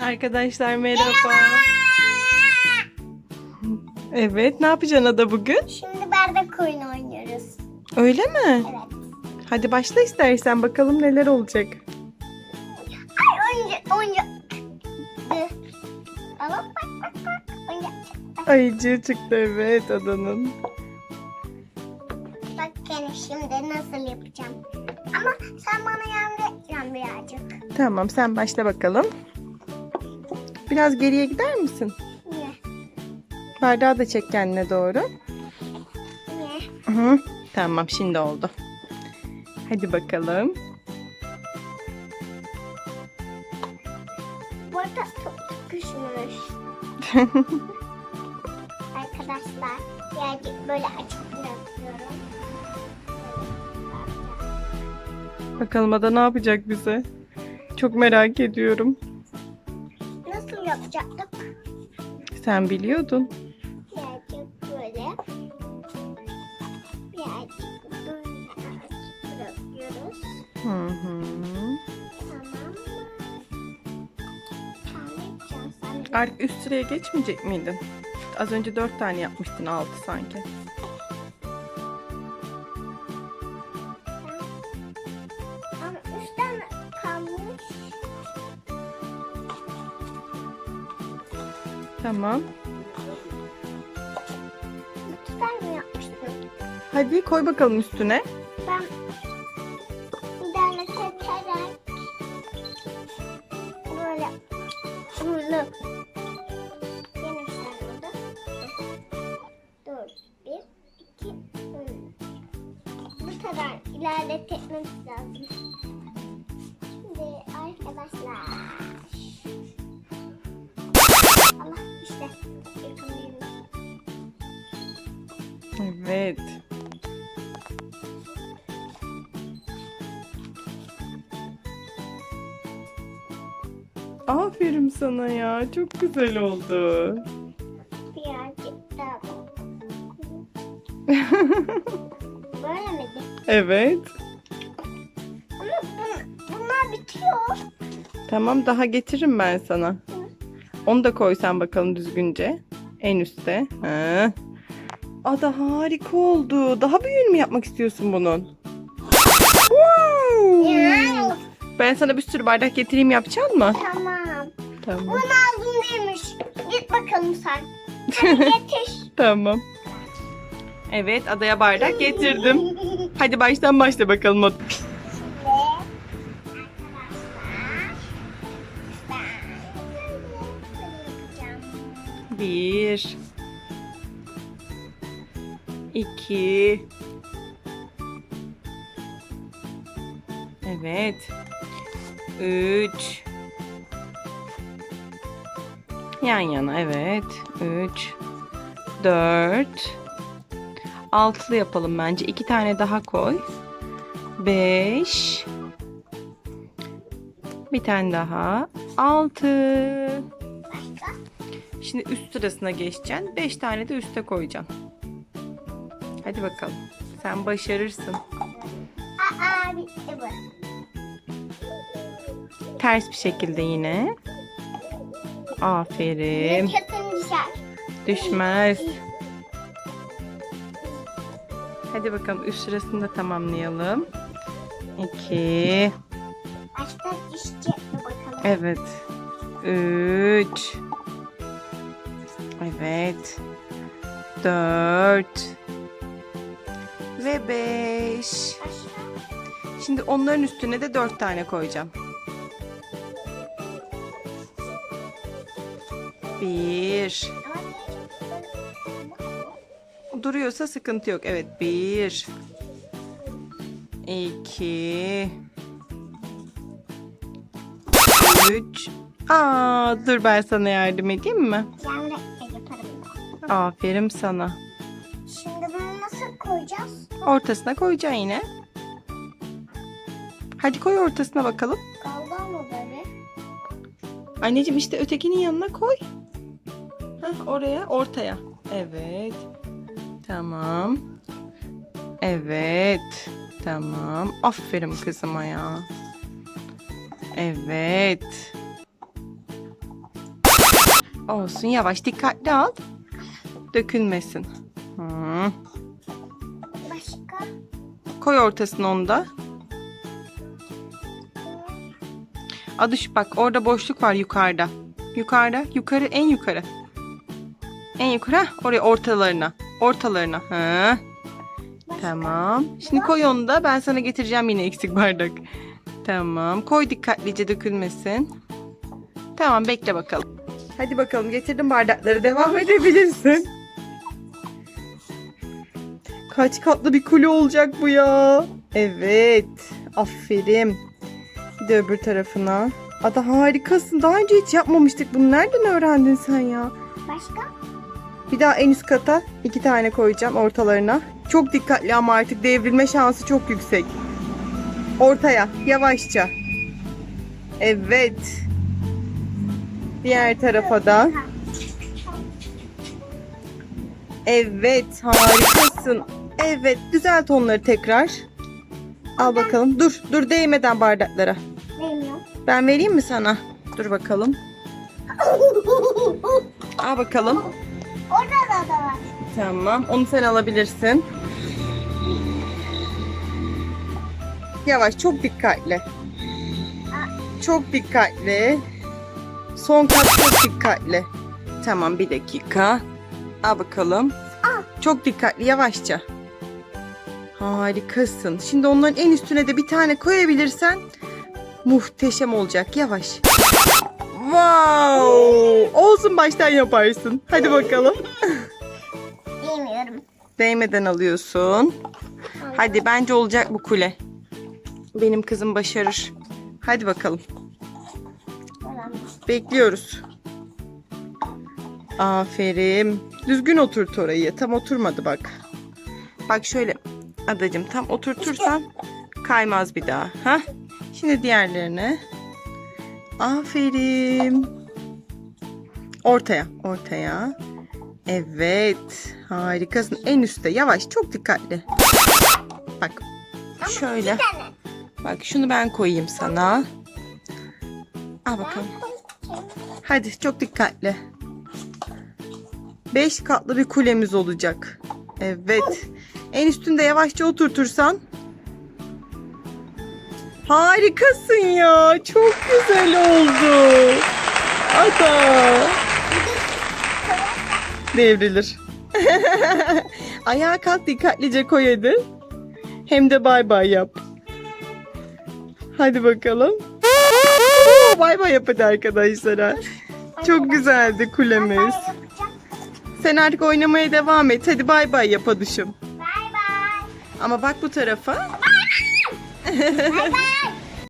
Arkadaşlar merhaba. Evet, ne yapacaksın Ada bugün? Şimdi bardak oyunu oynuyoruz. Öyle mi? Evet. Hadi başla istersen bakalım neler olacak. Ay oyuncak oyuncak. Baba bak bak bak. Oyuncak. Ayıcığı çıktı evet Ada'nın. bak yani şimdi nasıl yapacağım. Ama sen bana yardım edeceksin birazcık. Tamam sen başla bakalım. Biraz geriye gider misin? Niye? Bardağı da çek kendine doğru. Niye? Hı, tamam şimdi oldu. Hadi bakalım. Bu arada çok sıkışmış. Arkadaşlar birazcık böyle açık bırakıyorum. Bakalım Ada ne yapacak bize? Çok merak ediyorum. Yapacaktık? Sen biliyordun. Birazcık böyle. Birazcık böyle bırakıyoruz. Hı hı. Tamam. De. Artık üst sıraya geçmeyecek miydin? Az önce dört tane yapmıştın altı sanki. Tamam. Üstten mi yapmıştım? Hadi koy bakalım üstüne. Ben bir tane sekerek böyle böyle yine sarıldı. Dur. Bir, iki, üç. Bu kadar ilerletmemiz lazım. Şimdi arkadaşlar. Evet. Aferin sana ya. Çok güzel oldu. Birazcık daha. Böyle miydi? Evet. Ama bun- bunlar bitiyor. Tamam daha getiririm ben sana. Onu da koysan bakalım düzgünce. En üstte. Ha. Ada harika oldu. Daha büyüğünü mü yapmak istiyorsun bunun? Wow. Ben sana bir sürü bardak getireyim yapacaksın mı? tamam. Tamam. Bu lazım değilmiş. Git bakalım sen. Hadi getir. Tamam. Evet adaya bardak getirdim. Hadi baştan başla bakalım. Bir. İki, Evet. Üç. Yan yana evet. Üç. Dört. Altılı yapalım bence. İki tane daha koy. Beş. Bir tane daha. Altı. Başka? Şimdi üst sırasına geçeceksin. 5 tane de üste koyacaksın. Hadi bakalım. Sen başarırsın. Aa bitti bu. Ters bir şekilde yine. Aferin. Düşer. Düşmez. Hadi bakalım üst sırasını da tamamlayalım. 2 Başta düşecek mi bakalım? Evet. 3 Evet. 4 ve 5 Başka? Şimdi onların üstüne de dört tane koyacağım. Bir. Duruyorsa sıkıntı yok. Evet. Bir. iki, Üç. Aa, dur ben sana yardım edeyim mi? Aferin sana. Nasıl koyacağız? Ortasına koyacaksın yine. Hadi koy ortasına bakalım. Kaldı mı böyle? Anneciğim işte ötekinin yanına koy. Heh, oraya, ortaya. Evet. Tamam. Evet. Tamam. Aferin kızıma ya. Evet. Olsun yavaş dikkatli al. Dökülmesin. Başka? Koy ortasına onu da. Adı şu bak orada boşluk var yukarıda. Yukarıda yukarı en yukarı. En yukarı heh, oraya ortalarına. Ortalarına. Hı. Tamam. Şimdi koy onu da ben sana getireceğim yine eksik bardak. Tamam. Koy dikkatlice dökülmesin. Tamam bekle bakalım. Hadi bakalım getirdim bardakları devam edebilirsin. Kaç katlı bir kule olacak bu ya? Evet. Aferin. Bir de öbür tarafına. Ada harikasın. Daha önce hiç yapmamıştık. Bunu nereden öğrendin sen ya? Başka? Bir daha en üst kata iki tane koyacağım ortalarına. Çok dikkatli ama artık devrilme şansı çok yüksek. Ortaya yavaşça. Evet. Diğer tarafa da. Evet harikasın. Evet düzelt onları tekrar. Al bakalım. Dur dur değmeden bardaklara. Bilmiyorum. Ben vereyim mi sana? Dur bakalım. Al bakalım. Orada da var. Tamam. Onu sen alabilirsin. Yavaş çok dikkatli. Çok dikkatli. Son kat çok dikkatli. Tamam bir dakika. Al bakalım. Çok dikkatli yavaşça. Harikasın. Şimdi onların en üstüne de bir tane koyabilirsen muhteşem olacak. Yavaş. Wow! Olsun baştan yaparsın. Hadi bakalım. Bilmiyorum. Değmeden alıyorsun. Hadi bence olacak bu kule. Benim kızım başarır. Hadi bakalım. Bekliyoruz. Aferin. Düzgün oturt orayı. Tam oturmadı bak. Bak şöyle adacım tam oturtursan kaymaz bir daha. Ha? Şimdi diğerlerine. Aferin. Ortaya, ortaya. Evet. Harikasın. En üstte. Yavaş. Çok dikkatli. Bak. Şöyle. Bak şunu ben koyayım sana. Al bakalım. Hadi çok dikkatli. Beş katlı bir kulemiz olacak. Evet. En üstünde yavaşça oturtursan. Harikasın ya. Çok güzel oldu. Ada. Devrilir. Ayağa kalk dikkatlice koy hadi. Hem de bay bay yap. Hadi bakalım. Oo, Bay bay yap hadi arkadaşlara. Çok güzeldi kulemiz. Sen artık oynamaya devam et. Hadi bay bay yap aduşum. Ama bak bu tarafa. Bay.